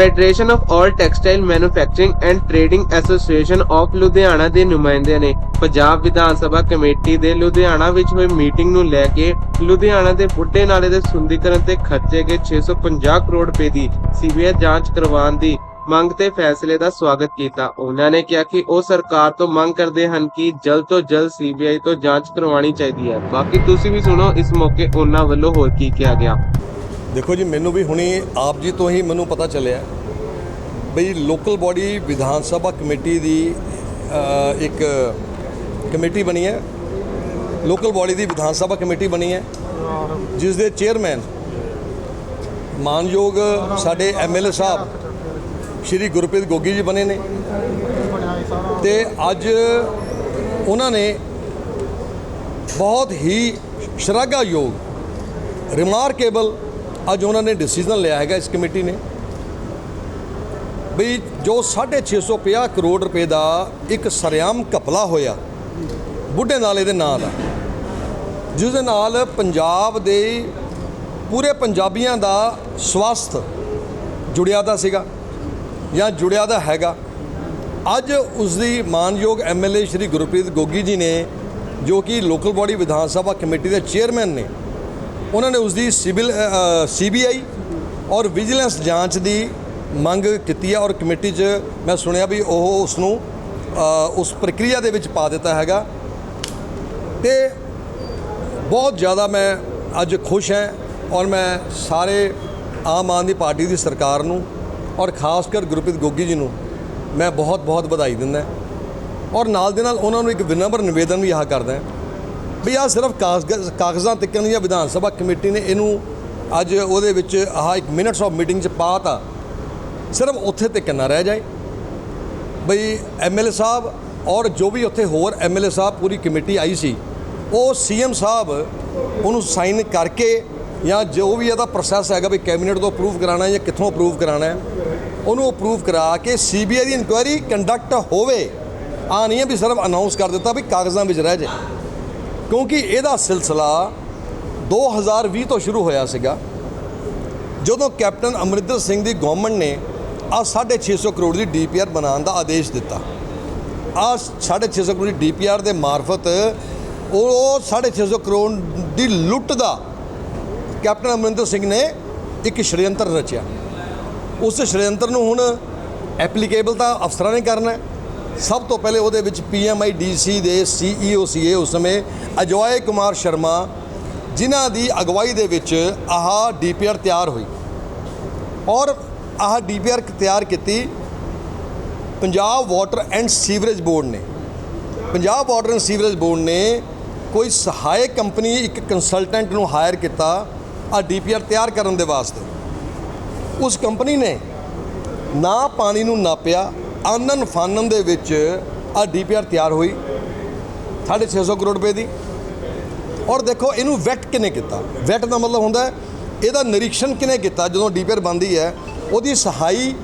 Federation of all textile manufacturing and trading association of Ludhiana ਦੇ ਨੁਮਾਇੰਦਿਆਂ ਨੇ Punjab Vidhan Sabha committee ਦੇ ਲੁਧਿਆਣਾ ਵਿੱਚ ਹੋਈ ਮੀਟਿੰਗ ਨੂੰ ਲੈ ਕੇ ਲੁਧਿਆਣਾ ਦੇ ਬੁੱਢੇ ਨਾਲੇ ਦੇ ਸੁੰਦੀਕਰਨ ਤੇ ਖਰਚੇ ਗਏ 650 ਕਰੋੜ ਰੁਪਏ ਦੀ ਸੀਬੀਆਈ ਜਾਂਚ ਕਰਵਾਉਣ ਦੀ ਮੰਗ ਤੇ ਫੈਸਲੇ ਦਾ ਸਵਾਗਤ ਕੀਤਾ। ਉਹਨਾਂ ਨੇ ਕਿਹਾ ਕਿ ਉਹ ਸਰਕਾਰ ਤੋਂ ਮੰਗ ਕਰਦੇ ਹਨ ਕਿ ਜਲਦ ਤੋਂ ਜਲਦ ਸੀਬੀਆਈ ਤੋਂ ਜਾਂਚ ਕਰਵਾਉਣੀ ਚਾਹੀਦੀ ਹੈ। ਬਾਕੀ ਤੁਸੀਂ ਵੀ ਸੁਣੋ, ਇਸ ਮੌਕੇ ਉਹਨਾਂ ਵੱਲੋਂ ਹੋਰ ਕੀ ਕਿਹਾ ਗਿਆ। ਦੇਖੋ ਜੀ, ਮੈਨੂੰ ਵੀ ਹੁਣੀ ਆਪ ਜੀ ਤੋਂ ਹੀ ਮੈਨੂੰ ਪਤਾ ਚੱਲਿਆ ਬਈ local body Vidhan Sabha committee ਦੀ ਇੱਕ ਕਮੇਟੀ ਬਣੀ ਹੈ। ਲੋਕਲ ਬਾਡੀ ਦੀ ਵਿਧਾਨ ਸਭਾ ਕਮੇਟੀ ਬਣੀ ਹੈ, ਜਿਸ ਦੇ ਚੇਅਰਮੈਨ ਮਾਨਯੋਗ ਸਾਡੇ ਐਮਐਲਏ ਸਾਹਿਬ ਸ਼੍ਰੀ ਗੁਰਪ੍ਰੀਤ ਗੋਗੀ ਜੀ ਬਣੇ ਨੇ। ਤੇ ਅੱਜ ਉਹਨਾਂ ਨੇ ਬਹੁਤ ਹੀ ਸ਼ਲਾਘਾਯੋਗ ਰਿਮਾਰਕੇਬਲ ਅੱਜ ਉਹਨਾਂ ਨੇ ਡਿਸੀਜਨ ਲਿਆ ਹੈਗਾ ਇਸ ਕਮੇਟੀ ਨੇ ਵੀ ਜੋ 650 ਕਰੋੜ ਰੁਪਏ ਦਾ ਇੱਕ ਸਰਿਆਮ ਘਪਲਾ ਹੋਇਆ, ਬੁੱਢੇ ਨਾਲੇ ਦੇ ਨਾਂ ਦਾ ਜਿਸ ਦੇ ਨਾਲ ਪੰਜਾਬ ਦੇ ਪੂਰੇ ਪੰਜਾਬੀਆਂ ਦਾ ਸਵਾਸਥ ਜੁੜਿਆ ਦਾ ਸੀਗਾ ਜਾਂ ਜੁੜਿਆ ਦਾ ਹੈਗਾ। ਅੱਜ ਉਸ ਦੀ ਮਾਨਯੋਗ ਐਮਐਲਏ ਸ਼੍ਰੀ ਗੁਰਪ੍ਰੀਤ ਗੋਗੀ ਜੀ ਨੇ ਜੋ ਕਿ local body Vidhan Sabha committee ਦੇ ਚੇਅਰਮੈਨ ਨੇ ਉਹਨਾਂ ਨੇ ਉਸ ਦੀ ਸਿਵਲ ਸੀਬੀਆਈ ਔਰ ਵਿਜੀਲੈਂਸ ਜਾਂਚ ਦੀ ਮੰਗ ਕੀਤੀ ਹੈ ਔਰ ਕਮੇਟੀ 'ਚ ਮੈਂ ਸੁਣਿਆ ਵੀ ਉਹ ਉਸ ਨੂੰ ਉਸ ਪ੍ਰਕਿਰਿਆ ਦੇ ਵਿੱਚ ਪਾ ਦਿੱਤਾ ਹੈਗਾ। ਤੇ ਬਹੁਤ ਜ਼ਿਆਦਾ ਮੈਂ ਅੱਜ ਖੁਸ਼ ਹਾਂ ਔਰ ਮੈਂ ਸਾਰੇ ਆਮ ਆਦਮੀ ਪਾਰਟੀ ਦੀ ਸਰਕਾਰ ਨੂੰ ਔਰ ਖਾਸ ਕਰ ਗੁਰਪ੍ਰੀਤ ਗੋਗੀ ਜੀ ਨੂੰ ਮੈਂ ਬਹੁਤ ਬਹੁਤ ਵਧਾਈ ਦਿੰਦਾ। ਔਰ ਨਾਲ ਦੇ ਨਾਲ ਉਹਨਾਂ ਨੂੰ ਇੱਕ ਵਿਨਮਰ ਨਿਵੇਦਨ ਵੀ ਆਹ ਕਰਦਾ ਵੀ ਆਹ ਸਿਰਫ ਕਾਗਜ਼ ਕਾਗਜ਼ਾਂ ਤਿੱਕਣ ਦੀਆਂ ਵਿਧਾਨ ਸਭਾ ਕਮੇਟੀ ਨੇ ਇਹਨੂੰ ਅੱਜ ਉਹਦੇ ਵਿੱਚ ਆਹ ਇੱਕ ਮਿੰਟਸ ਆਫ ਮੀਟਿੰਗ 'ਚ ਪਾਤਾ। ਸਿਰਫ ਉੱਥੇ ਤੱਕ ਨਾ ਰਹਿ ਜਾਏ। ਬਈ ਐਮਐਲਏ ਸਾਹਿਬ ਔਰ ਜੋ ਵੀ ਉੱਥੇ ਹੋਰ ਐਮਐਲਏ ਸਾਹਿਬ ਪੂਰੀ ਕਮੇਟੀ ਆਈ ਸੀ, ਉਹ ਸੀਐਮ ਸਾਹਿਬ ਉਹਨੂੰ ਸਾਈਨ ਕਰਕੇ ਜਾਂ ਜੋ ਵੀ ਇਹਦਾ ਪ੍ਰੋਸੈਸ ਹੈਗਾ ਵੀ ਕੈਬਨਿਟ ਤੋਂ ਅਪਰੂਵ ਕਰਾਣਾ ਜਾਂ ਕਿੱਥੋਂ ਅਪਰੂਵ ਕਰਾਣਾ ਹੈ, ਉਹਨੂੰ ਅਪਰੂਵ ਕਰਾ ਕੇ ਸੀਬੀਆਈ ਦੀ ਇਨਕੁਆਇਰੀ ਕੰਡਕਟ ਹੋਵੇ। ਆ ਨਹੀਂ ਹੈ ਵੀ ਸਿਰਫ ਅਨਾਉਂਸ ਕਰ ਦਿੱਤਾ ਵੀ ਕਾਗਜ਼ਾਂ ਵਿੱਚ ਰਹਿ ਜਾਏ। ਕਿਉਂਕਿ ਇਹਦਾ ਸਿਲਸਿਲਾ 2020 ਤੋਂ ਸ਼ੁਰੂ ਹੋਇਆ ਸੀਗਾ, ਜਦੋਂ ਕੈਪਟਨ ਅਮਰਿੰਦਰ ਸਿੰਘ ਦੀ ਗਵਰਨਮੈਂਟ ਨੇ ਆ 650 ਕਰੋੜ ਦੀ ਡੀਪੀਆਰ ਬਣਾਉਣ ਦਾ ਆਦੇਸ਼ ਦਿੱਤਾ। ਆ 650 ਕਰੋੜ ਦੀ ਡੀਪੀਆਰ ਦੇ ਮਾਰਫਤ ਉਹ 650 ਕਰੋੜ ਦੀ ਲੁੱਟ ਦਾ ਕੈਪਟਨ ਅਮਰਿੰਦਰ ਸਿੰਘ ਨੇ ਇੱਕ ਸ਼੍ਰੇਅੰਤਰ ਰਚਿਆ। ਉਸ ਸ਼੍ਰੇਅੰਤਰ ਨੂੰ ਹੁਣ ਐਪਲੀਕੇਬਲ ਤਾਂ ਅਫਸਰਾਂ ਨੇ ਕਰਨਾ ਹੈ। ਸਭ ਤੋਂ ਪਹਿਲੇ ਉਹਦੇ ਵਿੱਚ ਪੀਐਮਆਈਡੀਸੀ ਦੇ ਸੀਈਓ ਸੀਏ ਉਸ ਸਮੇਂ ਅਜਵਾਏ ਕੁਮਾਰ ਸ਼ਰਮਾ, ਜਿਨ੍ਹਾਂ ਦੀ ਅਗਵਾਈ ਦੇ ਵਿੱਚ ਆਹ ਡੀਪੀਆਰ ਤਿਆਰ ਹੋਈ। ਔਰ ਆਹ ਡੀਪੀਆਰ ਤਿਆਰ ਕੀਤੀ Punjab water and sewerage board ਨੇ। Punjab water and sewerage board ਨੇ ਕੋਈ ਸਹਾਇਕ ਕੰਪਨੀ, ਇੱਕ ਕੰਸਲਟੈਂਟ ਨੂੰ ਹਾਇਰ ਕੀਤਾ ਆ ਡੀਪੀਆਰ ਤਿਆਰ ਕਰਨ ਦੇ ਵਾਸਤੇ। ਉਸ ਕੰਪਨੀ ਨੇ ਨਾ ਪਾਣੀ ਨੂੰ ਨਾਪਿਆ ਆਨਨ ਫਾਨਨ ਦੇ ਵਿੱਚ ਆ ਡੀਪੀਆਰ ਤਿਆਰ ਹੋਈ 650 ਕਰੋੜ ਰੁਪਏ ਦੀ। ਔਰ ਦੇਖੋ, ਇਹਨੂੰ ਵੈਟ ਕਿਨੇ ਕੀਤਾ? ਵੈਟ ਦਾ ਮਤਲਬ ਹੁੰਦਾ ਹੈ, ਇਹਦਾ ਨਿਰੀਖਣ ਕਿਨੇ ਕੀਤਾ? ਜਦੋਂ ਡੀਪੀਆਰ ਬਣਦੀ ਹੈ, ਉਹਦੀ ਸਹਾਈ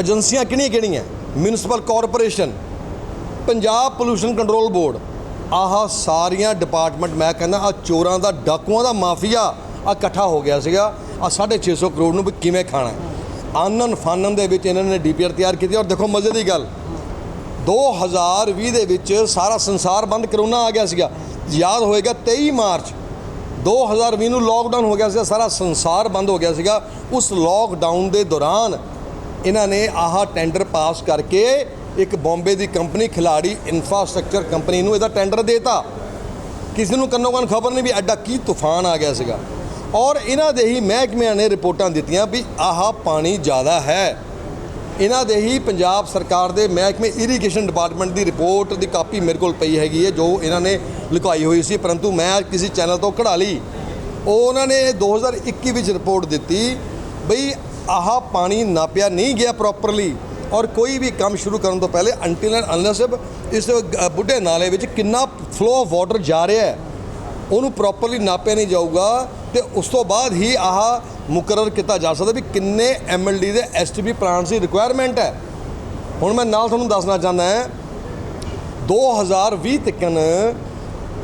ਏਜੰਸੀਆਂ ਕਿਹੜੀਆਂ ਕਿਹੜੀਆਂ? Municipal corporation Punjab pollution control board ਆਹ ਸਾਰੀਆਂ ਡਿਪਾਰਟਮੈਂਟ ਮੈਂ ਕਹਿੰਦਾ ਆ ਚੋਰਾਂ ਦਾ, ਡਾਕੂਆਂ ਦਾ ਮਾਫੀਆ ਆ ਇਕੱਠਾ ਹੋ ਗਿਆ ਸੀਗਾ। ਆ 650 ਕਰੋੜ ਨੂੰ ਵੀ ਕਿਵੇਂ ਖਾਣਾ ਆਨਨ ਫਾਨਨ ਦੇ ਵਿੱਚ ਇਹਨਾਂ ਨੇ ਡੀਪੀਆਰ ਤਿਆਰ ਕੀਤੀ ਔਰ ਦੇਖੋ ਮਜ਼ੇ ਦੀ ਗੱਲ 2020 ਦੇ ਵਿੱਚ ਸਾਰਾ ਸੰਸਾਰ ਬੰਦ ਕਰੋਨਾ ਆ ਗਿਆ ਸੀਗਾ। ਯਾਦ ਹੋਏਗਾ 23 ਮਾਰਚ 2020 ਨੂੰ ਲੋਕਡਾਊਨ ਹੋ ਗਿਆ ਸੀ ਸਾਰਾ ਸੰਸਾਰ ਬੰਦ ਹੋ ਗਿਆ ਸੀਗਾ। ਉਸ ਲੋਕਡਾਊਨ ਦੇ ਦੌਰਾਨ ਇਹਨਾਂ ਨੇ ਆਹ ਟੈਂਡਰ ਪਾਸ ਕਰਕੇ ਇੱਕ ਬੰਬੇ ਦੀ ਕੰਪਨੀ ਖਿਲਾੜੀ ਇਨਫਰਾਸਟ੍ਰਕਚਰ ਕੰਪਨੀ ਨੂੰ ਇਹਦਾ ਟੈਂਡਰ ਦੇਤਾ। ਕਿਸੇ ਨੂੰ ਕੰਨੋ ਕੰਨ ਖਬਰ ਨਹੀਂ ਵੀ ਐਡਾ ਕੀ ਤੂਫਾਨ ਆ ਗਿਆ ਸੀਗਾ। ਔਰ ਇਹਨਾਂ ਦੇ ਹੀ ਮਹਿਕਮਿਆਂ ਨੇ ਰਿਪੋਰਟਾਂ ਦਿੱਤੀਆਂ ਵੀ ਆਹ ਪਾਣੀ ਜ਼ਿਆਦਾ ਹੈ। ਇਹਨਾਂ ਦੇ ਹੀ ਪੰਜਾਬ ਸਰਕਾਰ ਦੇ ਮਹਿਕਮੇ ਇਰੀਗੇਸ਼ਨ ਡਿਪਾਰਟਮੈਂਟ ਦੀ ਰਿਪੋਰਟ ਦੀ ਕਾਪੀ ਮੇਰੇ ਕੋਲ ਪਈ ਹੈਗੀ ਹੈ, ਜੋ ਇਹਨਾਂ ਨੇ ਲੁਕਾਈ ਹੋਈ ਸੀ। ਪਰੰਤੂ ਮੈਂ ਕਿਸੇ ਚੈਨਲ ਤੋਂ ਕਢਾ ਲਈ। ਉਹ ਉਹਨਾਂ ਨੇ 2021 ਵਿੱਚ ਰਿਪੋਰਟ ਦਿੱਤੀ ਬਈ ਆਹ ਪਾਣੀ ਨਾਪਿਆ ਨਹੀਂ ਗਿਆ ਪ੍ਰੋਪਰਲੀ ਔਰ ਕੋਈ ਵੀ ਕੰਮ ਸ਼ੁਰੂ ਕਰਨ ਤੋਂ ਪਹਿਲੇ ਅੰਟਿਲ ਐਂਡ ਅਨਲੈਸ ਇਸ ਬੁੱਢੇ ਨਾਲੇ ਵਿੱਚ ਕਿੰਨਾ ਫਲੋ ਆਫ ਵਾਟਰ ਜਾ ਰਿਹਾ ਹੈ, ਉਹਨੂੰ ਪ੍ਰੋਪਰਲੀ ਨਾਪਿਆ ਨਹੀਂ ਜਾਊਗਾ। ਤੇ ਉਸ ਤੋਂ ਬਾਅਦ ਹੀ ਆਹ ਮੁਕਰਰ ਕੀਤਾ ਜਾ ਸਕਦਾ ਵੀ ਕਿੰਨੇ ਐਮਐਲਡੀ ਦੇ ਐਸਟੀਪੀ ਪਲਾਂਟਸ ਦੀ ਰਿਕੁਆਇਰਮੈਂਟ ਹੈ। ਹੁਣ ਮੈਂ ਨਾਲ ਤੁਹਾਨੂੰ ਦੱਸਣਾ ਚਾਹੁੰਦਾ ਹਾਂ 2020 ਤੱਕਨ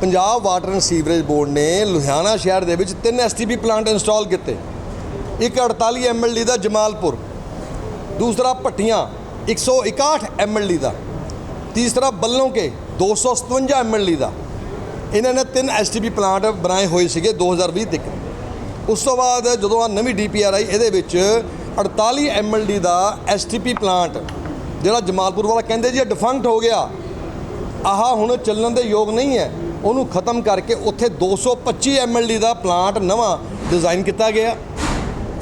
Punjab water and sewerage board ਨੇ ਲੁਧਿਆਣਾ ਸ਼ਹਿਰ ਦੇ ਵਿੱਚ ਤਿੰਨ ਐਸਟੀਪੀ ਪਲਾਂਟ ਇੰਸਟਾਲ ਕੀਤੇ। ਇੱਕ 48 ਐਮਐਲਡੀ ਦਾ ਜਮਾਲਪੁਰ, ਦੂਸਰਾ ਭੱਟੀਆਂ 161 ਐਮਐਲਡੀ ਦਾ, ਤੀਸਰਾ ਬੱਲੋਂ ਕੇ 257 ਐਮਐਲਡੀ ਦਾ। ਇਹਨਾਂ ਨੇ ਤਿੰਨ ਐਸਟੀਪੀ ਪਲਾਂਟ ਬਣਾਏ ਹੋਏ ਸੀਗੇ 2020 ਤੱਕ। ਉਸ ਤੋਂ ਬਾਅਦ ਜਦੋਂ ਆ ਨਵੀਂ ਡੀਪੀਆਰ ਆਈ, ਇਹਦੇ ਵਿੱਚ 48 ਐਮਐਲਡੀ ਦਾ ਐਸਟੀਪੀ ਪਲਾਂਟ, ਜਿਹੜਾ ਜਮਾਲਪੁਰ ਵਾਲਾ ਕਹਿੰਦੇ ਜੀ ਇਹ ਡਿਫੰਕਟ ਹੋ ਗਿਆ। ਆਹ ਹੁਣ ਚੱਲਣ ਦੇ ਯੋਗ ਨਹੀਂ ਹੈ। ਉਹਨੂੰ ਖਤਮ ਕਰਕੇ ਉੱਥੇ 225 ਐਮਐਲਡੀ ਦਾ ਪਲਾਂਟ ਨਵਾਂ ਡਿਜ਼ਾਈਨ ਕੀਤਾ ਗਿਆ।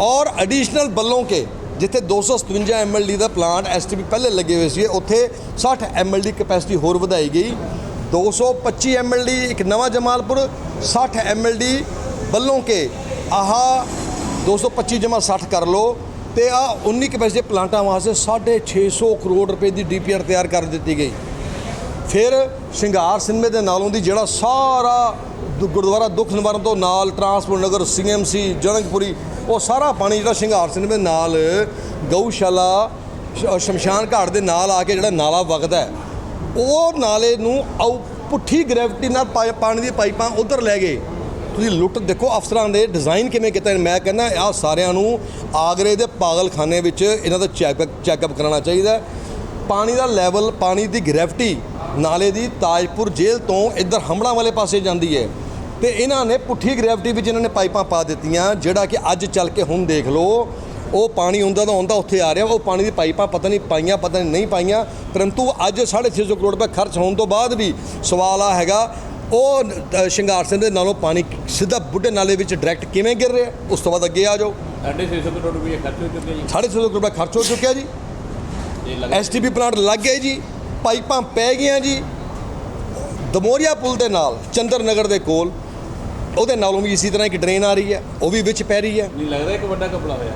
ਔਰ ਐਡੀਸ਼ਨਲ ਬੱਲੋਂ ਕੇ ਜਿੱਥੇ 257 ਐਮਐਲਡੀ ਦਾ ਪਲਾਂਟ ਐਸਟੀਪੀ ਪਹਿਲੇ ਲੱਗੇ ਹੋਏ ਸੀ ਉੱਥੇ 60 ਐਮਐਲਡੀ ਕਪੈਸਿਟੀ ਹੋਰ ਵਧਾਈ ਗਈ। 225 ਐਮਐਲਡੀ ਇੱਕ ਨਵਾਂ ਜਮਾਲਪੁਰ 60 ਐਮਐਲਡੀ ਵੱਲੋਂ ਕੇ ਆਹ 225 ਜਮਾ 60 ਕਰ ਲਓ ਤੇ ਆ 19 ਕਪੈਸਿਟੀ ਪਲਾਂਟਾਂ ਵਾਸਤੇ 650 ਕਰੋੜ ਰੁਪਏ ਦੀ ਡੀਪੀਆਰ ਤਿਆਰ ਕਰ ਦਿੱਤੀ ਗਈ। ਫਿਰ ਸ਼ਿੰਗਾਰ ਸਿਨਮੇ ਦੇ ਨਾਲੋਂ ਦੀ ਜਿਹੜਾ ਸਾਰਾ ਦੁ- ਗੁਰਦੁਆਰਾ ਦੁੱਖ ਨਿਵਾਰਨ ਤੋਂ ਨਾਲ ਟਰਾਂਸਪੋਰਟ ਨਗਰ ਸੀਐਮਸੀ ਜਨਕਪੁਰੀ, ਉਹ ਸਾਰਾ ਪਾਣੀ ਜਿਹੜਾ ਸ਼ਿੰਗਾਰ ਸਿਨਮੇ ਨਾਲ ਗਊਸ਼ਾਲਾ ਸ਼ਮਸ਼ਾਨ ਘਾਟ ਦੇ ਨਾਲ ਆ ਕੇ ਜਿਹੜਾ ਨਾਲਾ ਵਗਦਾ ਹੈ। ਉਹ ਨਾਲੇ ਨੂੰ ਆਉ ਪੁੱਠੀ ਗ੍ਰੈਵਿਟੀ ਨਾਲ ਪਾਣੀ ਦੀ ਪਾਈਪਾਂ ਉਧਰ ਲੈ ਗਏ। ਤੁਸੀਂ ਲੁੱਟ ਦੇਖੋ ਅਫਸਰਾਂ ਦੇ ਡਿਜ਼ਾਈਨ ਕਿਵੇਂ ਕੀਤਾ ਮੈਂ ਕਹਿੰਦਾ ਆ ਸਾਰਿਆਂ ਨੂੰ ਆਗਰੇ ਦੇ ਪਾਗਲਖਾਨੇ ਵਿੱਚ ਇਹਨਾਂ ਦਾ ਚੈੱਕ ਚੈੱਕਅਪ ਕਰਾਉਣਾ ਚਾਹੀਦਾ। ਪਾਣੀ ਦਾ ਲੈਵਲ ਪਾਣੀ ਦੀ ਗ੍ਰੈਵਿਟੀ ਨਾਲੇ ਦੀ ਤਾਜਪੁਰ ਜੇਲ੍ਹ ਤੋਂ ਇੱਧਰ ਹਮੜਾ ਵਾਲੇ ਪਾਸੇ ਜਾਂਦੀ ਹੈ ਤੇ ਇਹਨਾਂ ਨੇ ਪੁੱਠੀ ਗ੍ਰੈਵਿਟੀ ਵਿੱਚ ਇਹਨਾਂ ਨੇ ਪਾਈਪਾਂ ਪਾ ਦਿੱਤੀਆਂ, ਜਿਹੜਾ ਕਿ ਅੱਜ ਚੱਲ ਕੇ ਹੁਣ ਦੇਖ ਲਓ ਉਹ ਪਾਣੀ ਹੁੰਦਾ ਤਾਂ ਹੁੰਦਾ ਉੱਥੇ ਆ ਰਿਹਾ ਉਹ ਪਾਣੀ ਦੀ ਪਾਈਪਾਂ ਪਤਾ ਨਹੀਂ ਪਾਈਆਂ ਪਤਾ ਨਹੀਂ ਨਹੀਂ ਪਾਈਆਂ। ਪਰੰਤੂ ਅੱਜ 650 ਕਰੋੜ ਰੁਪਏ ਖਰਚ ਹੋਣ ਤੋਂ ਬਾਅਦ ਵੀ ਸਵਾਲ ਆ ਹੈਗਾ ਉਹ ਸ਼ਿੰਗਾਰ ਸਿੰਘ ਦੇ ਨਾਲੋਂ ਪਾਣੀ ਸਿੱਧਾ ਬੁੱਢੇ ਨਾਲੇ ਵਿੱਚ ਡਾਇਰੈਕਟ ਕਿਵੇਂ ਗਿਰ ਰਿਹਾ? ਉਸ ਤੋਂ ਬਾਅਦ ਅੱਗੇ ਆ ਜਾਓ। ਸਾਢੇ ਛੇ ਸੌ ਕਰੋੜ ਰੁਪਏ ਖਰਚ ਹੋ ਚੁੱਕੇ ਜੀ। 650 ਕਰੋੜ ਰੁਪਏ ਖਰਚ ਹੋ ਚੁੱਕਿਆ ਜੀ। ਐਸਟੀਪੀ ਪਲਾਂਟ ਲੱਗ ਗਏ ਜੀ ਪਾਈਪਾਂ ਪੈ ਗਈਆਂ ਜੀ। ਦਮੋਰੀਆ ਪੁਲ ਦੇ ਨਾਲ ਚੰਦਰ ਨਗਰ ਦੇ ਕੋਲ ਉਹਦੇ ਨਾਲੋਂ ਵੀ ਇਸੇ ਤਰ੍ਹਾਂ ਇੱਕ ਡਰੇਨ ਆ ਰਹੀ ਹੈ ਉਹ ਵੀ ਵਿੱਚ ਪੈ ਰਹੀ ਹੈ। ਨਹੀਂ ਲੱਗਦਾ ਇੱਕ ਵੱਡਾ ਕਪੜਾ ਹੋਇਆ।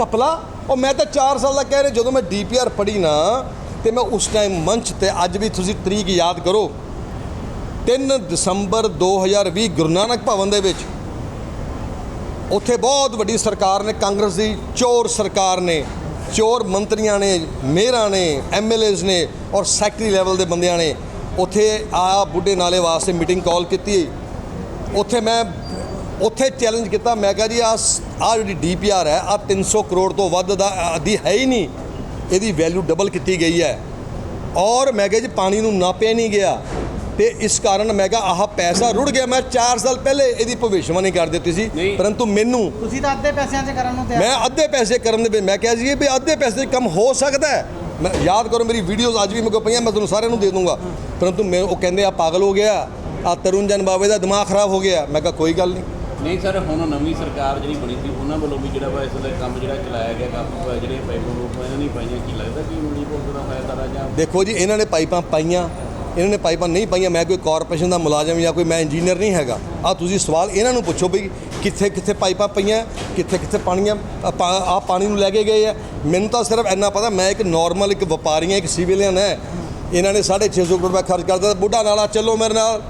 ਕਪਲਾ ਉਹ ਮੈਂ ਤਾਂ 4 ਸਾਲ ਦਾ ਕਹਿ ਰਿਹਾ, ਜਦੋਂ ਮੈਂ ਡੀਪੀਆਰ ਪੜ੍ਹੀ ਨਾ, ਤੇ ਮੈਂ ਉਸ ਟਾਈਮ ਮੰਚ ਤੇ ਅੱਜ ਵੀ ਤੁਸੀਂ ਤਰੀਕ ਯਾਦ ਕਰੋ 3 ਦਸੰਬਰ 2020 ਗੁਰੂ ਨਾਨਕ ਭਵਨ ਦੇ ਵਿੱਚ, ਉੱਥੇ ਬਹੁਤ ਵੱਡੀ ਸਰਕਾਰ ਨੇ, ਕਾਂਗਰਸ ਦੀ ਚੋਰ ਸਰਕਾਰ ਨੇ, ਚੋਰ ਮੰਤਰੀਆਂ ਨੇ, ਮੇਅਰਾਂ ਨੇ ਐਮਐਲਏਜ਼ ਨੇ ਔਰ ਸੈਕਟਰੀ ਲੈਵਲ ਦੇ ਬੰਦਿਆਂ ਨੇ, ਉੱਥੇ ਆ ਬੁੱਢੇ ਨਾਲੇ ਵਾਸਤੇ ਮੀਟਿੰਗ ਕਾਲ ਕੀਤੀ। ਉੱਥੇ ਮੈਂ, ਉੱਥੇ ਚੈਲੰਜ ਕੀਤਾ, ਮੈਂ ਕਿਹਾ ਜੀ ਆ ਆ ਜਿਹੜੀ ਡੀਪੀਆਰ ਹੈ ਆ 300 ਕਰੋੜ ਤੋਂ ਵੱਧ ਦਾ ਆਦੀ ਹੈ ਹੀ ਨਹੀਂ। ਇਹਦੀ ਵੈਲਿਊ ਡਬਲ ਕੀਤੀ ਗਈ ਹੈ। ਔਰ ਮੈਂ ਕਿਹਾ ਜੀ ਪਾਣੀ ਨੂੰ ਨਾਪਿਆ ਨਹੀਂ ਗਿਆ। ਤੇ ਇਸ ਕਾਰਨ ਮੈਂ ਕਿਹਾ ਆਹ ਪੈਸਾ ਰੁੜ ਗਿਆ। ਮੈਂ 4 ਸਾਲ ਪਹਿਲੇ ਇਹਦੀ ਭਵਿੱਖਬਾਣੀ ਕਰ ਦਿੱਤੀ ਸੀ। ਪਰੰਤੂ ਮੈਨੂੰ ਤੁਸੀਂ ਤਾਂ ਅੱਧੇ ਪੈਸਿਆਂ 'ਚ ਕਰਨ ਨੂੰ ਤਿਆਰ ਮੈਂ ਅੱਧੇ ਪੈਸੇ ਕਰਨ ਦੇ ਵਿੱਚ ਮੈਂ ਕਿਹਾ ਸੀ ਵੀ ਅੱਧੇ ਪੈਸੇ ਕੰਮ ਹੋ ਸਕਦਾ ਹੈ। ਮੈਂ ਯਾਦ ਕਰੋ ਮੇਰੀ ਵੀਡੀਓਜ਼ ਅੱਜ ਵੀ ਮੇਰੇ ਕੋਲ ਪਈਆਂ ਮੈਂ ਤੁਹਾਨੂੰ ਸਾਰਿਆਂ ਨੂੰ ਦੇ ਦੂੰਗਾ। ਪਰੰਤੂ ਮੈਂ ਉਹ ਕਹਿੰਦੇ ਆ ਪਾਗਲ ਹੋ ਗਿਆ। ਆ ਤਰੁਣ ਜਨ ਬਾਬੇ ਦਾ ਦਿਮਾਗ ਖਰਾਬ ਹੋ ਗਿਆ। ਮੈਂ ਕਿਹਾ ਕੋਈ ਗੱਲ ਨਹੀਂ। ਨਹੀਂ ਸਰ, ਹੁਣ ਨਵੀਂ ਸਰਕਾਰ ਜਿਹੜੀ ਬਣੀ ਸੀ, ਉਹਨਾਂ ਵੱਲੋਂ ਵੀ ਜਿਹੜਾ ਵਾ ਇਸ ਦਾ ਕੰਮ ਜਿਹੜਾ ਚਲਾਇਆ ਗਿਆ, ਕਾਫੀ ਜਿਹੜੇ ਪਾਈਪਾਂ ਰੂਪ ਇਹਨਾਂ ਨੇ ਪਾਈਆਂ, ਕੀ ਲੱਗਦਾ ਕਿ ਮਿਲੀ ਦਾ ਹੋਇਆ ਤਾਰਾ ਜਾਂ ਦੇਖੋ ਜੀ, ਇਹਨਾਂ ਨੇ ਪਾਈਪਾਂ ਪਾਈਆਂ, ਇਹਨਾਂ ਨੇ ਪਾਈਪਾਂ ਨਹੀਂ ਪਾਈਆਂ, ਮੈਂ ਕੋਈ ਕਾਰਪੋਰੇਸ਼ਨ ਦਾ ਮੁਲਾਜ਼ਮ ਜਾਂ ਕੋਈ ਮੈਂ ਇੰਜੀਨੀਅਰ ਨਹੀਂ ਹੈਗਾ। ਆ ਤੁਸੀਂ ਸਵਾਲ ਇਹਨਾਂ ਨੂੰ ਪੁੱਛੋ ਵੀ ਕਿੱਥੇ ਕਿੱਥੇ ਪਾਈਪਾਂ ਪਈਆਂ, ਕਿੱਥੇ ਕਿੱਥੇ ਪਾਣੀਆਂ ਆ ਪਾਣੀ ਨੂੰ ਲੈ ਕੇ ਗਏ ਆ। ਮੈਨੂੰ ਤਾਂ ਸਿਰਫ ਇੰਨਾ ਪਤਾ, ਮੈਂ ਇੱਕ ਨਾਰਮਲ ਇੱਕ ਵਪਾਰੀ ਹਾਂ ਇੱਕ ਸਿਵਲੀਅਨ ਹੈ ਇਹਨਾਂ ਨੇ 650 ਕਰੋੜ ਰੁਪਏ ਖਰਚ ਕਰ ਦਿੱਤਾ ਬੁੱਢਾ ਨਾਲਾ ਚੱਲੋ ਮੇਰੇ ਨਾਲ।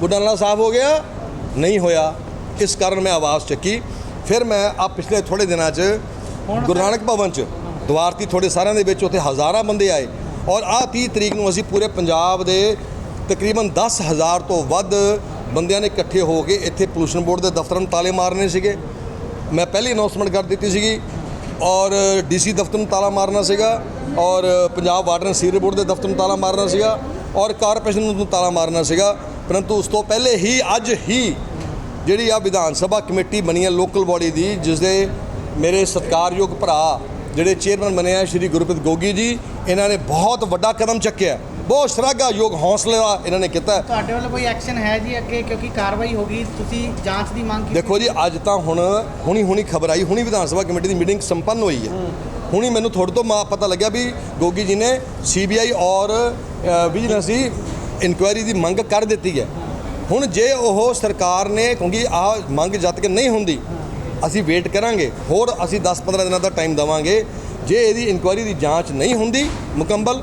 ਬੁੱਢਾ ਨਾਲਾ ਸਾਫ਼ ਹੋ ਗਿਆ? ਨਹੀਂ ਹੋਇਆ। ਇਸ ਕਾਰਨ ਮੈਂ ਆਵਾਜ਼ ਚੱਕੀ। ਫਿਰ ਮੈਂ ਆ ਪਿਛਲੇ ਥੋੜੇ ਦਿਨਾਂ 'ਚ ਗੁਰੂ ਨਾਨਕ ਭਵਨ 'ਚ ਦੁਆਰਤੀ ਥੋੜੇ ਸਾਰਿਆਂ ਦੇ ਵਿੱਚ ਉੱਥੇ ਹਜ਼ਾਰਾਂ ਬੰਦੇ ਆਏ। ਔਰ ਆ 30 ਤਰੀਕ ਨੂੰ ਅਸੀਂ ਪੂਰੇ ਪੰਜਾਬ ਦੇ ਤਕਰੀਬਨ 10000 ਤੋਂ ਵੱਧ ਬੰਦਿਆਂ ਨੇ ਇਕੱਠੇ ਹੋ ਕੇ ਇੱਥੇ ਪੋਲੂਸ਼ਨ ਬੋਰਡ ਦੇ ਦਫ਼ਤਰਾਂ ਨੂੰ ਤਾਲੇ ਮਾਰਨੇ ਸੀਗੇ। ਮੈਂ ਪਹਿਲੀ ਅਨਾਉਂਸਮੈਂਟ ਕਰ ਦਿੱਤੀ ਸੀਗੀ। ਔਰ ਡੀਸੀ ਦਫ਼ਤਰ ਨੂੰ ਤਾਲਾ ਮਾਰਨਾ ਸੀਗਾ। ਔਰ Punjab water and sewerage board ਦੇ ਦਫ਼ਤਰ ਨੂੰ ਤਾਲਾ ਮਾਰਨਾ ਸੀਗਾ। ਔਰ ਕਾਰਪੋਰੇਸ਼ਨ ਨੂੰ ਤਾਲਾ ਮਾਰਨਾ ਸੀਗਾ। ਪਰੰਤੂ ਉਸ ਤੋਂ ਪਹਿਲੇ ਹੀ ਅੱਜ ਹੀ ਜਿਹੜੀ ਆ ਵਿਧਾਨ ਸਭਾ ਕਮੇਟੀ ਬਣੀ ਹੈ ਲੋਕਲ ਬਾਡੀ ਦੀ ਜਿਸ ਦੇ ਮੇਰੇ ਸਤਿਕਾਰਯੋਗ ਭਰਾ ਜਿਹੜੇ ਚੇਅਰਮੈਨ ਬਣੇ ਆ ਸ਼੍ਰੀ ਗੁਰਪ੍ਰੀਤ ਗੋਗੀ ਜੀ ਇਹਨਾਂ ਨੇ ਬਹੁਤ ਵੱਡਾ ਕਦਮ ਚੱਕਿਆ। ਬਹੁਤ ਸ਼ਲਾਘਾਯੋਗ ਹੌਸਲਾ ਇਹਨਾਂ ਨੇ ਕੀਤਾ। ਤੁਹਾਡੇ ਵੱਲੋਂ ਕੋਈ ਐਕਸ਼ਨ ਹੈ ਜੀ ਅੱਗੇ ਕਿਉਂਕਿ ਕਾਰਵਾਈ ਹੋ ਗਈ ਤੁਸੀਂ ਜਾਂਚ ਦੀ ਮੰਗ ਕੀਤੀ ਦੇਖੋ ਜੀ ਅੱਜ ਤਾਂ ਹੁਣ ਹੁਣੀ ਹੁਣੀ ਖਬਰ ਆਈ ਹੁਣੀ ਵਿਧਾਨ ਸਭਾ ਕਮੇਟੀ ਦੀ ਮੀਟਿੰਗ ਸੰਪੰਨ ਹੋਈ ਹੈ ਹੁਣੀ ਮੈਨੂੰ ਥੋੜੇ ਤੋਂ ਪਤਾ ਲੱਗਿਆ ਵੀ ਗੋਗੀ ਜੀ ਨੇ ਸੀਬੀਆਈ ਔਰ ਵਿਜੀਲੈਂਸ ਦੀ ਇਨਕੁਆਇਰੀ ਦੀ ਮੰਗ ਕਰ ਦਿੱਤੀ ਹੈ। ਹੁਣ ਜੇ ਉਹ ਸਰਕਾਰ ਨੇ, ਕਿਉਂਕਿ ਆਹ ਮੰਗ ਜਦ ਤੱਕ ਨਹੀਂ ਹੁੰਦੀ, ਅਸੀਂ ਵੇਟ ਕਰਾਂਗੇ। ਹੋਰ ਅਸੀਂ 10-15 ਦਿਨਾਂ ਦਾ ਟਾਈਮ ਦੇਵਾਂਗੇ। ਜੇ ਇਹਦੀ ਇਨਕੁਆਇਰੀ ਦੀ ਜਾਂਚ ਨਹੀਂ ਹੁੰਦੀ, ਮੁਕੰਮਲ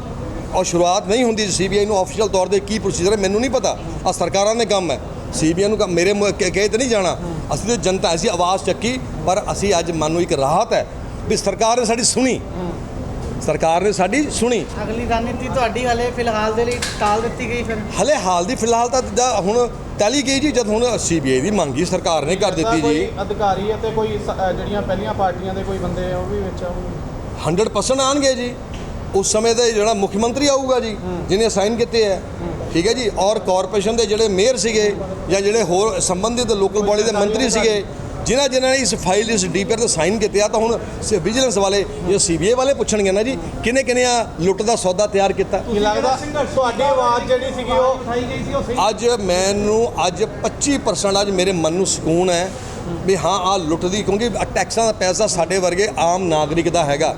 ਔਰ ਸ਼ੁਰੂਆਤ ਨਹੀਂ ਹੁੰਦੀ ਸੀਬੀਆਈ ਨੂੰ ਆਫੀਸ਼ੀਅਲ ਤੌਰ ਤੇ ਕੀ ਪ੍ਰੋਸੀਜਰ ਹੈ, ਮੈਨੂੰ ਨਹੀਂ ਪਤਾ। ਆ ਸਰਕਾਰਾਂ ਦੇ ਕੰਮ ਹੈ। ਸੀਬੀਆਈ ਨੂੰ ਕੰਮ- ਮੇਰੇ ਕਹੇ ਤੇ ਨਹੀਂ ਜਾਣਾ। ਅਸੀਂ ਤੇ ਜਨਤਾ ਅਸੀਂ ਆਵਾਜ਼ ਚੱਕੀ, ਪਰ ਅਸੀਂ ਅੱਜ ਮਨ ਨੂੰ ਇੱਕ ਰਾਹਤ ਹੈ। ਵੀ ਸਰਕਾਰ ਨੇ ਸਾਡੀ ਸੁਣੀ। ਸਰਕਾਰ ਨੇ ਸਾਡੀ ਸੁਣੀ। ਅਗਲੀ ਰਣਨੀਤੀ ਤੁਹਾਡੀ ਹਲੇ ਫਿਲਹਾਲ ਦੇ ਲਈ ਟਾਲ ਦਿੱਤੀ ਗਈ ਫਿਰ। ਹਲੇ ਹਾਲ ਦੀ ਫਿਲਹਾਲ ਤਾਂ ਜਿੱਦਾਂ ਹੁਣ ਟੈਲੀ ਗਈ ਜੀ ਜਦ ਹੁਣ ਸੀਬੀਆਈ ਦੀ ਮੰਗੀ ਸਰਕਾਰ ਨੇ ਕਰ ਦਿੱਤੀ ਜੀ। ਕੋਈ ਅਧਿਕਾਰੀ ਅਤੇ ਕੋਈ ਸ- ਅ, ਜਿਹੜੀਆਂ ਪਹਿਲੀਆਂ ਪਾਰਟੀਆਂ ਦੇ ਕੋਈ ਬੰਦੇ ਆ ਉਹ ਵੀ ਵਿੱਚ ਆਉਣਗੇ। 100% ਆਣਗੇ ਜੀ। ਉਸ ਸਮੇਂ ਦੇ ਜਿਹੜਾ ਮੁੱਖ ਮੰਤਰੀ ਆਊਗਾ ਜੀ ਜਿਹਨੇ ਸਾਈਨ ਕੀਤੇ ਹੈ। ਠੀਕ ਹੈ ਜੀ ਔਰ ਕਾਰਪੋਰੇਸ਼ਨ ਦੇ ਜਿਹੜੇ ਮੇਅਰ ਸੀਗੇ ਜਾਂ ਜਿਹੜੇ ਹੋਰ ਸੰਬੰਧਿਤ ਲੋਕਲ ਬਾਡੀ ਦੇ ਮੰਤਰੀ ਸੀਗੇ ਜਿਨ੍ਹਾਂ ਜਿਨ੍ਹਾਂ ਨੇ ਇਸ ਫਾਈਲ ਇਸ ਡੀਪੀਆਰ ਤੇ ਸਾਈਨ ਕੀਤੇ ਆ ਤਾਂ ਹੁਣ ਵਿਜੀਲੈਂਸ ਵਾਲੇ ਜਾਂ ਸੀਬੀਆਈ ਵਾਲੇ ਪੁੱਛਣਗੇ ਨਾ ਜੀ ਕਿਨੇ ਕਿਨੇ ਆ ਲੁੱਟ ਦਾ ਸੌਦਾ ਤਿਆਰ ਕੀਤਾ? ਕੀ ਲੱਗਦਾ ਤੁਹਾਡੀ ਆਵਾਜ਼ ਜਿਹੜੀ ਸੀਗੀ ਉਹ ਉਠਾਈ ਗਈ ਸੀ ਉਹ ਸਹੀ? ਅੱਜ ਮੈਨੂੰ ਅੱਜ 25% ਅੱਜ ਮੇਰੇ ਮਨ ਨੂੰ ਸਕੂਨ ਹੈ ਵੀ ਹਾਂ ਆ ਲੁੱਟਦੀ ਕਿਉਂਕਿ ਟੈਕਸਾਂ ਦਾ ਪੈਸਾ ਸਾਡੇ ਵਰਗੇ ਆਮ ਨਾਗਰਿਕ ਦਾ ਹੈਗਾ।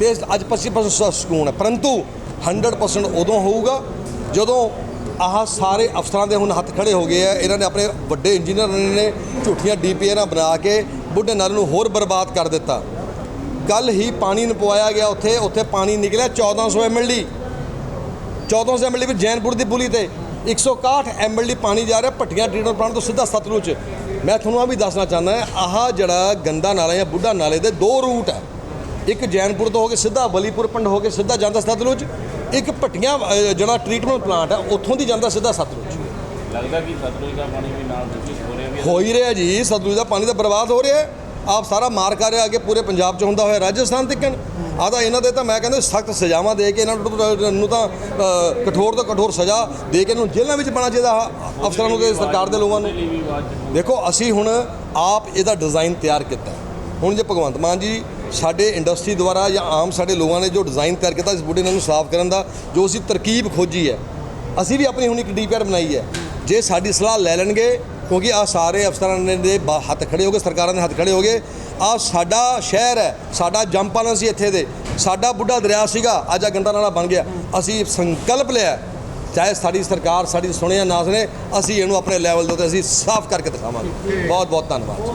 ਤੇ ਅੱਜ 25% ਸ- ਸਕੂਨ ਹੈ। ਪਰੰਤੂ 100% ਉਦੋਂ ਹੋਊਗਾ ਜਦੋਂ ਆਹ ਸਾਰੇ ਅਫਸਰਾਂ ਦੇ ਹੁਣ ਹੱਥ ਖੜੇ ਹੋ ਗਏ ਆ। ਇਹਨਾਂ ਨੇ ਆਪਣੇ ਵੱਡੇ ਇੰਜੀਨੀਅਰ ਨੇ ਝੂਠੀਆਂ ਡੀਪੀਆਰਾਂ ਬਣਾ ਕੇ ਬੁੱਢੇ ਨਲ ਨੂੰ ਹੋਰ ਬਰਬਾਦ ਕਰ ਦਿੱਤਾ। ਕੱਲ ਹੀ ਪਾਣੀ ਨਪਵਾਇਆ ਗਿਆ ਉੱਥੇ। ਉੱਥੇ ਪਾਣੀ ਨਿਕਲਿਆ 1400 ਐਮਐਲਡੀ 1400 ਐਮਐਲਡੀ ਵੀ ਜੈਨਪੁਰ ਦੀ ਪੁਲੀ ਤੇ। 161 ਐਮਐਲਡੀ ਪਾਣੀ ਜਾ ਰਿਹਾ ਭੱਟੀਆਂ ਟ੍ਰੀਟਮੈਂਟ ਪਲਾਂਟ ਤੋਂ ਸਿੱਧਾ ਸਤਲੁਜ। 'ਚ ਮੈਂ ਤੁਹਾਨੂੰ ਆ ਵੀ ਦੱਸਣਾ ਚਾਹੁੰਦਾ ਆਹ ਜਿਹੜਾ ਗੰਦਾ ਨਾਲਾ ਜਾਂ ਬੁੱਢਾ ਨਾਲੇ ਦੇ ਦੋ ਰੂਟ ਹੈ। ਇੱਕ ਜੈਨਪੁਰ ਤੋਂ ਹੋ ਕੇ ਸਿੱਧਾ ਬਲੀਪੁਰ ਪਿੰਡ ਹੋ ਕੇ ਸਿੱਧਾ ਜਾਂਦਾ ਸਤਲੁਜ। ਇੱਕ ਭੱਟੀਆਂ ਜਿਹੜਾ ਟ੍ਰੀਟਮੈਂਟ ਪਲਾਂਟ ਹੈ ਉੱਥੋਂ ਦੀ ਜਾਂਦਾ ਸਿੱਧਾ ਸਤਲੁਜ। ਲੱਗਦਾ ਕਿ ਸਤਲੁਜ ਦਾ ਪਾਣੀ ਵੀ ਨਾਲ ਹੋ ਰਿਹਾ ਵੀ ਹੋ? ਹੀ ਰਿਹਾ ਜੀ ਸਤਲੁਜ ਦਾ ਪਾਣੀ ਤਾਂ ਬਰਬਾਦ ਹੋ ਰਿਹਾ ਆਪ ਸਾਰਾ ਮਾਰ ਕਰ ਰਿਹਾ ਅੱਗੇ ਪੂਰੇ ਪੰਜਾਬ 'ਚ ਹੁੰਦਾ ਹੋਇਆ ਰਾਜਸਥਾਨ ਤੱਕਣ। ਆ ਤਾਂ ਇਹਨਾਂ ਦੇ ਤਾਂ ਮੈਂ ਕਹਿੰਦਾ ਸਖਤ ਸਜ਼ਾਵਾਂ ਦੇ ਕੇ ਇਹਨਾਂ ਨੂੰ ਤਾਂ ਕਠੋਰ ਤੋਂ ਕਠੋਰ ਸਜ਼ਾ ਦੇ ਕੇ ਇਹਨਾਂ ਨੂੰ ਜੇਲ੍ਹਾਂ ਵਿੱਚ ਪਾਣਾ ਚਾਹੀਦਾ ਅਫਸਰਾਂ ਨੂੰ ਤੇ ਸਰਕਾਰ ਦੇ ਲੋਕਾਂ ਨੂੰ। ਦੇਖੋ ਅਸੀਂ ਹੁਣ ਆਪ ਇਹਦਾ ਡਿਜ਼ਾਈਨ ਤਿਆਰ ਕੀਤਾ। ਹੁਣ ਜੇ ਭਗਵੰਤ ਮਾਨ ਜੀ ਸਾਡੇ ਇੰਡਸਟਰੀ ਦੁਆਰਾ ਜਾਂ ਆਮ ਸਾਡੇ ਲੋਕਾਂ ਨੇ ਜੋ ਡਿਜ਼ਾਈਨ ਤਿਆਰ ਕੀਤਾ ਇਸ ਬੁੱਢੇ ਨੂੰ ਸਾਫ਼ ਕਰਨ ਦਾ ਜੋ ਅਸੀਂ ਤਰਕੀਬ ਖੋਜੀ ਹੈ ਅਸੀਂ ਵੀ ਆਪਣੀ ਹੁਣ ਇੱਕ ਡੀਪੀਆਰ ਬਣਾਈ ਹੈ। ਜੇ ਸਾਡੀ ਸਲਾਹ ਲੈ ਲੈਣਗੇ ਕਿਉਂਕਿ ਆ ਸਾਰੇ ਅਫਸਰਾਂ ਨੇ ਦੇ ਹੱਥ ਖੜੇ ਹੋ ਗਏ ਸਰਕਾਰਾਂ ਦੇ ਹੱਥ ਖੜੇ ਹੋ ਗਏ ਆ ਸਾਡਾ ਸ਼ਹਿਰ ਹੈ ਸਾਡਾ ਜੰਪਾਲਨ ਸੀ ਇੱਥੇ ਦੇ ਸਾਡਾ ਬੁੱਢਾ ਦਰਿਆ ਸੀਗਾ ਅੱਜ ਆ ਗੰਦਾ ਨਾਲਾ ਬਣ ਗਿਆ। ਅਸੀਂ ਸੰਕਲਪ ਲਿਆ ਚਾਹੇ ਸਾਡੀ ਸਰਕਾਰ ਸਾਡੀ ਸੁਣੇ ਜਾਂ ਨਾ ਸੁਣੇ ਅਸੀਂ ਇਹਨੂੰ ਆਪਣੇ ਲੈਵਲ ਦੇ ਉੱਤੇ ਅਸੀਂ ਸਾਫ਼ ਕਰਕੇ ਦਿਖਾਵਾਂਗੇ। ਬਹੁਤ ਬਹੁਤ ਧੰਨਵਾਦ।